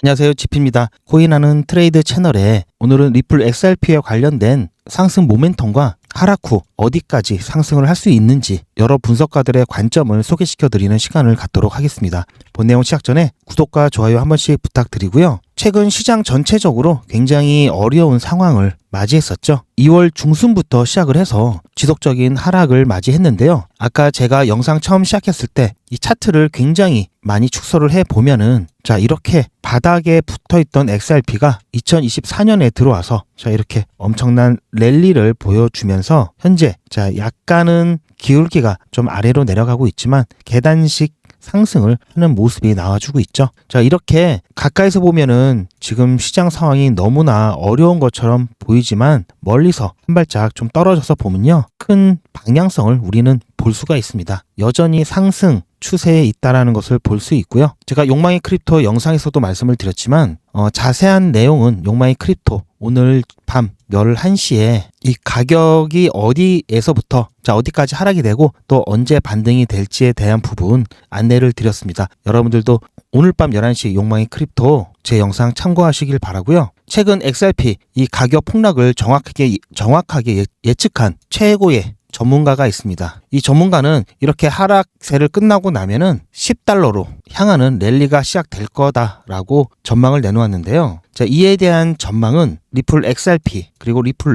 안녕하세요. 지피입니다. 코인하는 트레이드 채널에 오늘은 리플 XRP에 관련된 상승 모멘텀과 하락 후 어디까지 상승을 할 수 있는지 여러 분석가들의 관점을 소개시켜 드리는 시간을 갖도록 하겠습니다. 본 내용 시작 전에 구독과 좋아요 한 번씩 부탁드리고요. 최근 시장 전체적으로 굉장히 어려운 상황을 맞이했었죠. 2월 중순부터 시작을 해서 지속적인 하락을 맞이했는데요. 아까 제가 영상 처음 시작했을 때 이 차트를 굉장히 많이 축소를 해 보면은 자 이렇게 바닥에 붙어 있던 XRP가 2024년에 들어와서 자 이렇게 엄청난 랠리를 보여주면서 현재 자 약간은 기울기가 좀 아래로 내려가고 있지만 계단식 상승을 하는 모습이 나와주고 있죠. 자, 이렇게 가까이서 보면은 지금 시장 상황이 너무나 어려운 것처럼 보이지만 멀리서 한 발짝 좀 떨어져서 보면요. 큰 방향성을 우리는 볼 수가 있습니다. 여전히 상승 추세에 있다라는 것을 볼 수 있고요. 제가 욕망의 크립토 영상에서도 말씀을 드렸지만 어, 자세한 내용은 욕망의 크립토 오늘 밤 11시에 이 가격이 어디에서부터 자 어디까지 하락이 되고 또 언제 반등이 될지에 대한 부분 안내 를 드렸습니다. 여러분들도 오늘 밤 11시 욕망의 크립토 제 영상 참고하시길 바라고요. 최근 XRP 이 가격 폭락을 정확하게 정확하게 예- 예측한 최고의 전문가가 있습니다. 이 전문가는 이렇게 하락세를 끝나고 나면은 10달러로 향하는 랠리가 시작될 거다라고 전망을 내놓았는데요. 자, 이에 대한 전망은 리플 XRP 그리고 리플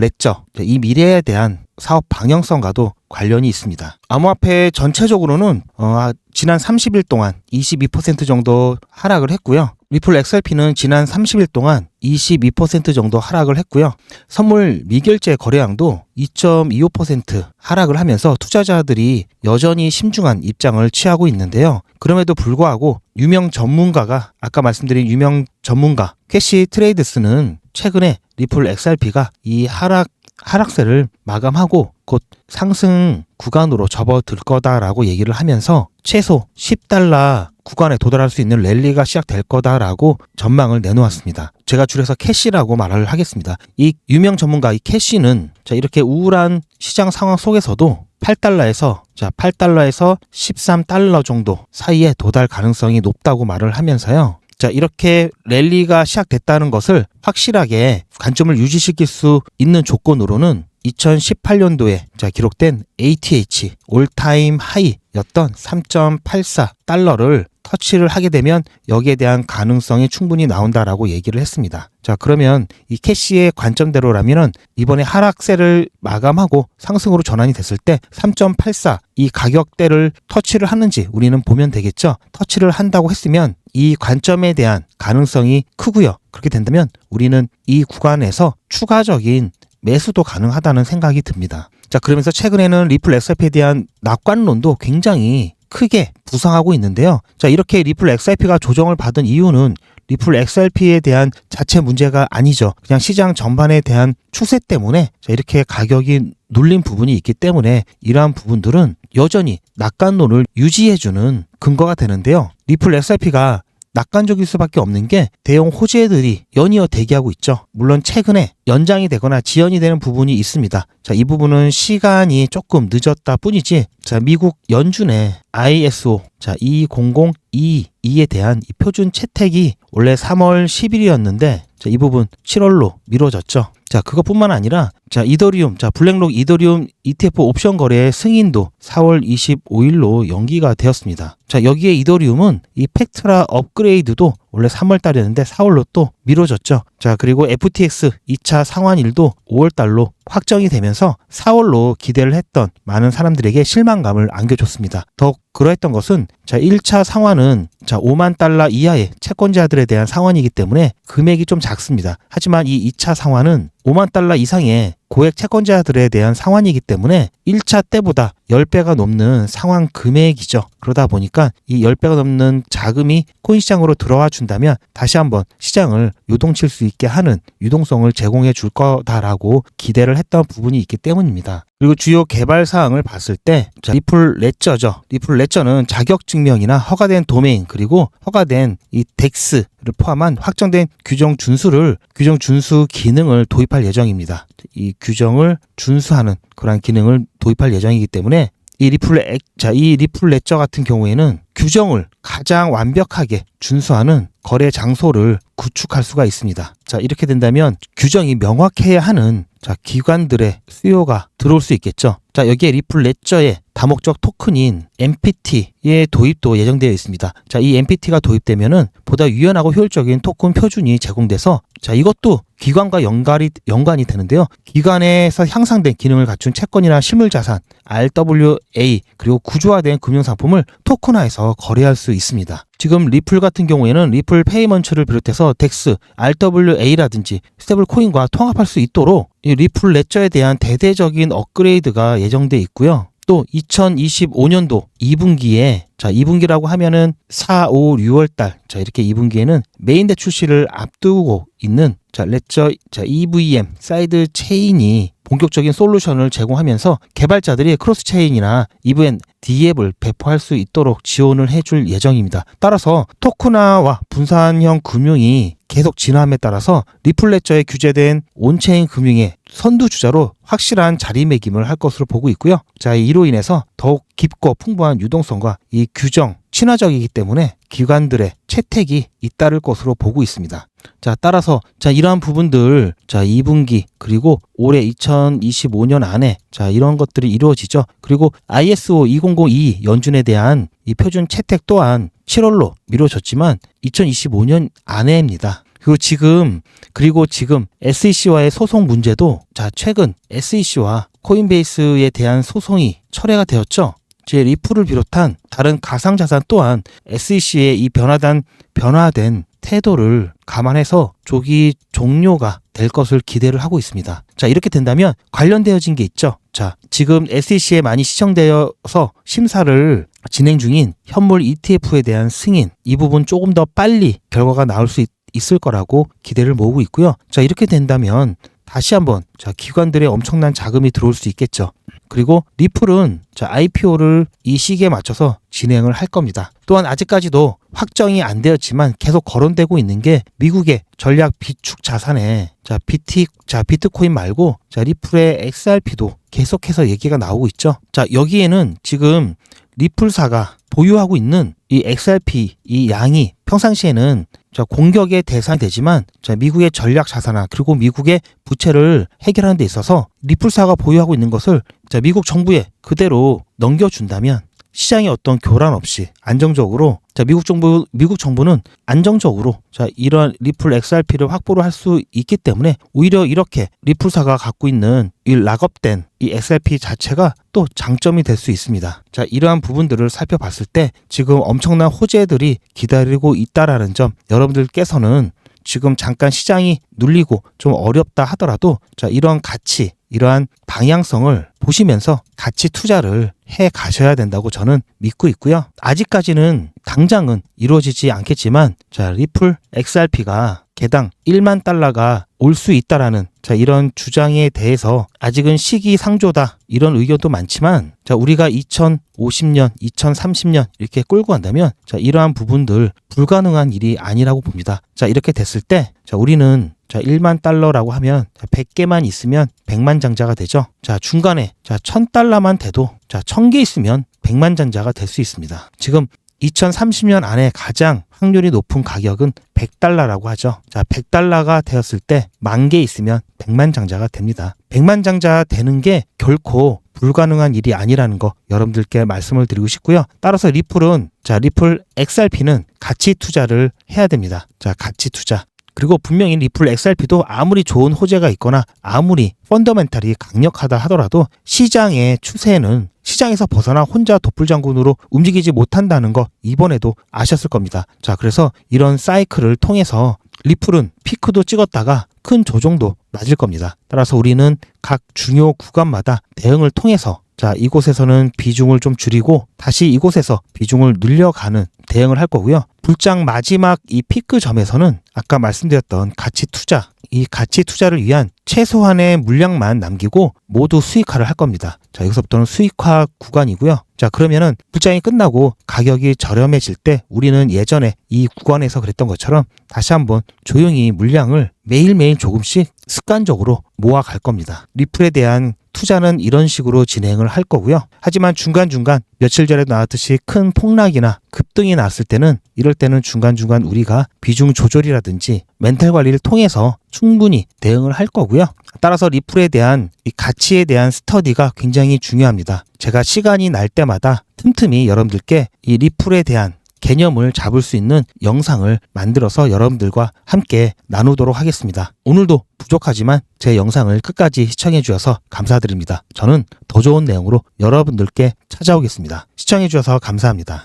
자, 이 미래에 대한 사업 방향성과도 관련이 있습니다. 암호화폐 전체적으로는 어, 아, 지난 30일 동안 22% 정도 하락을 했고요. 리플 XRP는 지난 30일 동안 22% 정도 하락을 했고요. 선물 미결제 거래량도 2.25% 하락을 하면서 투자자들이 여전히 심중한 입장을 취하고 있는데요. 그럼에도 불구하고 유명 전문가가 아까 말씀드린 유명 전문가 캐시 트레이드스는 최근에 리플 XRP가 이 하락 하락세를 마감하고 곧 상승 구간으로 접어들 거다라고 얘기를 하면서 최소 10달러 구간에 도달할 수 있는 랠리가 시작될 거다라고 전망을 내놓았습니다. 제가 줄여서 캐시라고 말을 하겠습니다. 이 유명 전문가 이 캐시는 자 이렇게 우울한 시장 상황 속에서도 8달러에서 자 8달러에서 13달러 정도 사이에 도달 가능성이 높다고 말을 하면서요. 자, 이렇게 랠리가 시작됐다는 것을 확실하게 관점을 유지시킬 수 있는 조건으로는 2018년도에 자, 기록된 ATH 올타임 하이였던 3.84 달러를 터치를 하게 되면 여기에 대한 가능성이 충분히 나온다라고 얘기를 했습니다. 자, 그러면 이 캐시의 관점대로라면은 이번에 하락세를 마감하고 상승으로 전환이 됐을 때 3.84 이 가격대를 터치를 하는지 우리는 보면 되겠죠. 터치를 한다고 했으면 이 관점에 대한 가능성이 크고요. 그렇게 된다면 우리는 이 구간에서 추가적인 매수도 가능하다는 생각이 듭니다. 자, 그러면서 최근에는 리플 XRP에 대한 낙관론도 굉장히 크게 부상하고 있는데요. 자, 이렇게 리플 XRP가 조정을 받은 이유는 리플 XRP에 대한 자체 문제가 아니죠. 그냥 시장 전반에 대한 추세 때문에 자, 이렇게 가격이 눌린 부분이 있기 때문에 이러한 부분들은 여전히 낙관론을 유지해주는 근거가 되는데요. 리플 XRP가 낙관적일 수밖에 없는 게 대형 호재들이 연이어 대기하고 있죠. 물론 최근에 연장이 되거나 지연이 되는 부분이 있습니다. 자, 이 부분은 시간이 조금 늦었다 뿐이지. 자, 미국 연준의 ISO 자, 2002에 대한 이 표준 채택이 원래 3월 10일이었는데 자, 이 부분 7월로 미뤄졌죠. 자, 그것뿐만 아니라 자, 이더리움, 자, 블랙록 이더리움 ETF 옵션 거래의 승인도 4월 25일로 연기가 되었습니다. 자, 여기에 이더리움은 이 팩트라 업그레이드도 원래 3월 달이었는데 4월로 또 미뤄졌죠. 자, 그리고 FTX 2차 상환일도 5월 달로 확정이 되면서 4월로 기대를 했던 많은 사람들에게 실망감을 안겨줬습니다. 더욱 그러했던 것은 자, 1차 상환은 자, 5만 달러 이하의 채권자들에 대한 상환이기 때문에 금액이 좀 작습니다. 하지만 이 2차 상환은 5만 달러 이상의 고액 채권자들에 대한 상환이기 때문에 1차 때보다 10배가 넘는 상환 금액이죠. 그러다 보니까 이 10배가 넘는 자금이 코인 시장으로 들어와 준다면 다시 한번 시장을 요동칠 수 있게 하는 유동성을 제공해 줄 거다라고 기대를 했던 부분이 있기 때문입니다. 그리고 주요 개발 사항을 봤을 때 자, 리플 레저죠. 리플 레저는 자격 증명이나 허가된 도메인 그리고 허가된 이 덱스를 포함한 확정된 규정 준수를 규정 준수 기능을 도입할 예정입니다. 이 규정을 준수하는 그러한 기능을 도입할 예정이기 때문에 이 리플 액, 자, 이 리플 레저 같은 경우에는 규정을 가장 완벽하게 준수하는 거래 장소를 구축할 수가 있습니다. 자, 이렇게 된다면 규정이 명확해야 하는 자, 기관들의 수요가 들어올 수 있겠죠. 자, 여기에 리플 레저의 다목적 토큰인 MPT의 도입도 예정되어 있습니다. 자, 이 MPT가 도입되면은 보다 유연하고 효율적인 토큰 표준이 제공돼서 자, 이것도 기관과 연관이, 연관이 되는데요. 기관에서 향상된 기능을 갖춘 채권이나 실물 자산, RWA, 그리고 구조화된 금융상품을 토큰화해서 거래할 수 있습니다. 지금 리플 같은 경우에는 리플 페이먼츠를 비롯해서 덱스, RWA라든지 스테블 코인과 통합할 수 있도록 이 리플 레저에 대한 대대적인 업그레이드가 예정돼 있고요. 또 2025년도 2분기에 자 2분기라고 하면은 4, 5, 6월 달 자 이렇게 2분기에는 메인대 출시를 앞두고 있는 자 레저 자 EVM 사이드 체인이 본격적인 솔루션을 제공하면서 개발자들이 크로스 체인이나 EVM D앱을 배포할 수 있도록 지원을 해줄 예정입니다. 따라서 토크나와 분산형 금융이 계속 진화함에 따라서 리플레저에 규제된 온체인 금융의 선두 주자로 확실한 자리매김을 할 것으로 보고 있고요. 자, 이로 인해서 더욱 깊고 풍부한 유동성과 이 규정, 친화적이기 때문에 기관들의 채택이 잇따를 것으로 보고 있습니다. 자, 따라서 자, 이러한 부분들 자, 2분기 그리고 올해 2025년 안에 자, 이런 것들이 이루어지죠. 그리고 ISO 2002 연준에 대한 이 표준 채택 또한 7월로 미뤄졌지만 2025년 안에입니다. 그리고 지금 그리고 지금 SEC와의 소송 문제도 자 최근 SEC와 코인베이스에 대한 소송이 철회가 되었죠. 제 리플을 비롯한 다른 가상자산 또한 SEC의 이 변화된 변화된 태도를 감안해서 조기 종료가 될 것을 기대를 하고 있습니다. 자, 이렇게 된다면 관련되어진 게 있죠. 자, 지금 SEC에 많이 시청되어서 심사를 진행 중인 현물 ETF에 대한 승인, 이 부분 조금 더 빨리 결과가 나올 수 있, 있을 거라고 기대를 모으고 있고요. 자, 이렇게 된다면 다시 한번 자, 기관들의 엄청난 자금이 들어올 수 있겠죠. 그리고 리플은 자, IPO를 이 시기에 맞춰서 진행을 할 겁니다. 또한 아직까지도 확정이 안 되었지만 계속 거론되고 있는 게 미국의 전략 비축 자산에 자, 비티 자, 비트코인 말고 자, 리플의 XRP도 계속해서 얘기가 나오고 있죠. 자, 여기에는 지금 리플사가 보유하고 있는 이 XRP 이 양이 평상시에는 자, 공격의 대상이 되지만 자, 미국의 전략 자산화 그리고 미국의 부채를 해결하는 데 있어서 리플사가 보유하고 있는 것을 자, 미국 정부에 그대로 넘겨준다면 시장에 어떤 교란 없이 안정적으로 자 미국 정부 미국 정부는 안정적으로 자 이러한 리플 XRP를 확보를 할 수 있기 때문에 오히려 이렇게 리플사가 갖고 있는 이 락업된 이 XRP 자체가 또 장점이 될 수 있습니다. 자 이러한 부분들을 살펴봤을 때 지금 엄청난 호재들이 기다리고 있다라는 점 여러분들께서는 지금 잠깐 시장이 눌리고 좀 어렵다 하더라도 자 이런 가치 이러한 방향성을 보시면서 같이 투자를 해 가셔야 된다고 저는 믿고 있고요. 아직까지는 당장은 이루어지지 않겠지만 자 리플 XRP가 개당 1만 달러가 올 수 있다라는 자 이런 주장에 대해서 아직은 시기상조다 이런 의견도 많지만 자 우리가 2050년, 2030년 이렇게 끌고 간다면 자 이러한 부분들 불가능한 일이 아니라고 봅니다. 자 이렇게 됐을 때 자 우리는 자 1만 달러라고 하면 100개만 있으면 100만 장자가 되죠. 자 중간에 자 1000달러만 돼도 자 1000개 있으면 100만 장자가 될 수 있습니다. 지금 2030년 안에 가장 확률이 높은 가격은 100달러라고 하죠. 자, 100달러가 되었을 때 만 개 있으면 100만 장자가 됩니다. 100만 장자 되는 게 결코 불가능한 일이 아니라는 거 여러분들께 말씀을 드리고 싶고요. 따라서 리플은 자, 리플 XRP는 가치 투자를 해야 됩니다. 자, 가치 투자. 그리고 분명히 리플 XRP도 아무리 좋은 호재가 있거나 아무리 펀더멘탈이 강력하다 하더라도 시장의 추세는 시장에서 벗어나 혼자 도플장군으로 움직이지 못한다는 거 이번에도 아셨을 겁니다. 자, 그래서 이런 사이클을 통해서 리플은 피크도 찍었다가 큰 조정도 맞을 겁니다. 따라서 우리는 각 중요 구간마다 대응을 통해서 자, 이곳에서는 비중을 좀 줄이고 다시 이곳에서 비중을 늘려가는 대응을 할 거고요. 불장 마지막 이 피크 점에서는 아까 말씀드렸던 가치 투자, 이 가치 투자를 위한 최소한의 물량만 남기고 모두 수익화를 할 겁니다. 자, 여기서부터는 수익화 구간이고요. 자, 그러면은 불장이 끝나고 가격이 저렴해질 때 우리는 예전에 이 구간에서 그랬던 것처럼 다시 한번 조용히 물량을 매일매일 조금씩 습관적으로 모아갈 겁니다. 리플에 대한 투자는 이런 식으로 진행을 할 거고요. 하지만 중간중간 며칠 전에 나왔듯이 큰 폭락이나 급등이 났을 때는 이럴 때는 중간중간 우리가 비중 조절이라든지 멘탈 관리를 통해서 충분히 대응을 할 거고요. 따라서 리플에 대한 이 가치에 대한 스터디가 굉장히 중요합니다. 제가 시간이 날 때마다 틈틈이 여러분들께 이 리플에 대한 개념을 잡을 수 있는 영상을 만들어서 여러분들과 함께 나누도록 하겠습니다. 오늘도 부족하지만 제 영상을 끝까지 시청해 주셔서 감사드립니다. 저는 더 좋은 내용으로 여러분들께 찾아오겠습니다. 시청해 주셔서 감사합니다.